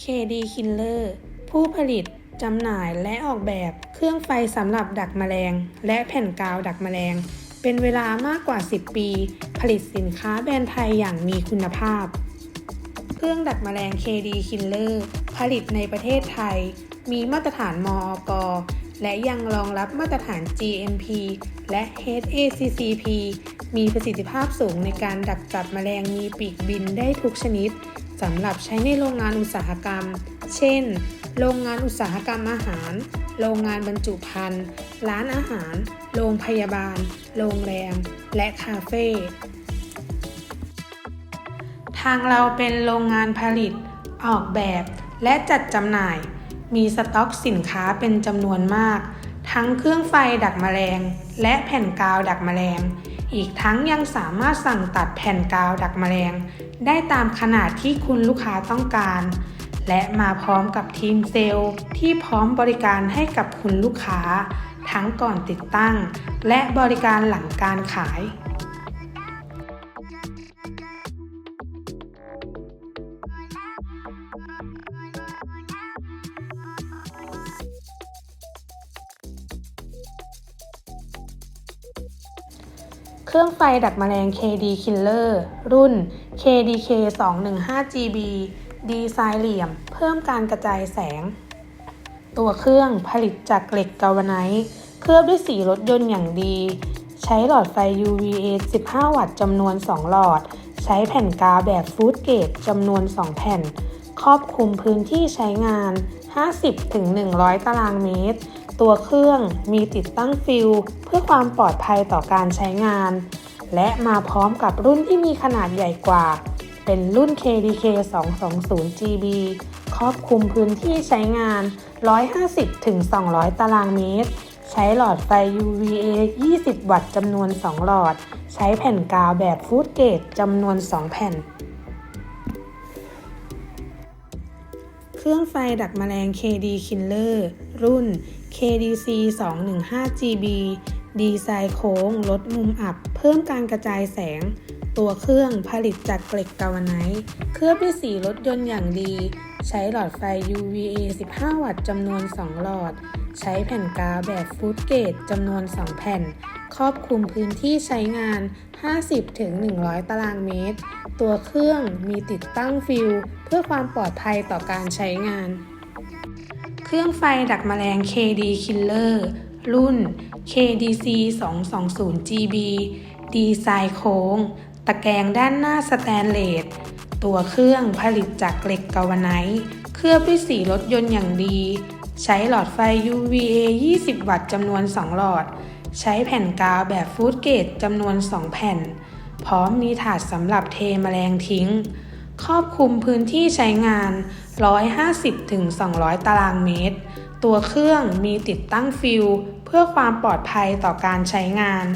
KD Killer ผู้ผลิตจำหน่ายและออกแบบเครื่องไฟสำหรับดักแมลง และแผ่นกาวดักแมลง เป็นเวลามากกว่า 10 ปี ผลิตสินค้าแบรนด์ไทยอย่างมีคุณภาพ เครื่องดักแมลง KD Killer ผลิตในประเทศไทย มีมาตรฐานมอกและยังรองรับมาตรฐาน GMP และ HACCP มีประสิทธิภาพสูงในการดักจับแมลงมีปีกบินได้ทุกชนิด สำหรับใช้ในโรงงานอุตสาหกรรม เช่น โรงงานอุตสาหกรรมอาหาร โรงงานบรรจุภัณฑ์ ร้านอาหาร โรงพยาบาล โรงแรม และคาเฟ่ ทางเราเป็นโรงงานผลิต ออกแบบ และจัดจำหน่าย มีสต็อกสินค้าเป็นจำนวนมาก ทั้งเครื่องไฟดักแมลง และแผ่นกาวดักแมลง อีกทั้งยังสามารถสั่งตัดแผ่นกาวดักแมลง ได้ตามขนาดที่คุณลูกค้าต้องการ และมาพร้อมกับทีมเซลล์ ที่พร้อมบริการให้กับคุณลูกค้า ทั้งก่อนติดตั้ง และบริการหลังการขาย เครื่องไฟดักแมลง KD Killer รุ่น KDK 215 GB ดีไซน์เหลี่ยม เพิ่มการกระจายแสง ตัวเครื่องผลิตจากเหล็กกาวไนท์เคลือบด้วยสีรถยนต์อย่างดี ใช้หลอดไฟ UVA 15 วัตต์จำนวน 2 หลอด ใช้แผ่นกาวแบบฟูดเกตจำนวน 2 แผ่น ครอบคลุมพื้นที่ใช้งาน 50-100 ตารางเมตร ตัวเครื่องมีติดตั้งฟิลเพื่อความปลอดภัยต่อการใช้งาน และมาพร้อมกับรุ่นที่มีขนาดใหญ่กว่า เป็นรุ่น KDK 220 GB ครอบคลุมพื้นที่ใช้งาน 150-200 ตารางเมตร ใช้หลอดไฟ UVA 20 วัตต์จำนวน 2 หลอด ใช้แผ่นกาวแบบฟูดเกตจำนวน 2 แผ่น เครื่องไฟดักแมลง KD Killer รุ่น KDC 215 GB ดีไซน์โค้ง ลดมุมอับ เพิ่มการกระจายแสง ตัวเครื่องผลิตจากเกล็ดกาวไนท์เคลือบด้วยสีรถยนต์อย่างดี ใช้หลอดไฟ UVA 15 วัตต์จำนวน 2 หลอด ใช้แผ่นกาวแบบฟูดเกตจำนวน 2 แผ่น ครอบคลุมพื้นที่ใช้งาน 50-100 ตารางเมตร ตัวเครื่องมีติดตั้งฟิลเพื่อความปลอดภัยต่อการใช้งาน เครื่องไฟดักแมลง KD Killer รุ่น KDC 220 GB ดีไซน์โค้ง ตะแกรงด้านหน้าสแตนเลส ตัวเครื่องผลิตจากเหล็กกาวไนท์ ลือบด้วยสีรถยนต์อย่างดี ใช้หลอดไฟ UVA 20 วัตต์จำนวน 2 หลอด ใช้แผ่นกาวแบบฟูดเกตจำนวน 2 แผ่น พร้อมมีถาดสำหรับเทแมลงทิ้ง ครอบคลุมพื้นที่ใช้งาน 150-200 ตารางเมตร ตัวเครื่องมีติดตั้งฟิลเพื่อความปลอดภัยต่อการใช้งาน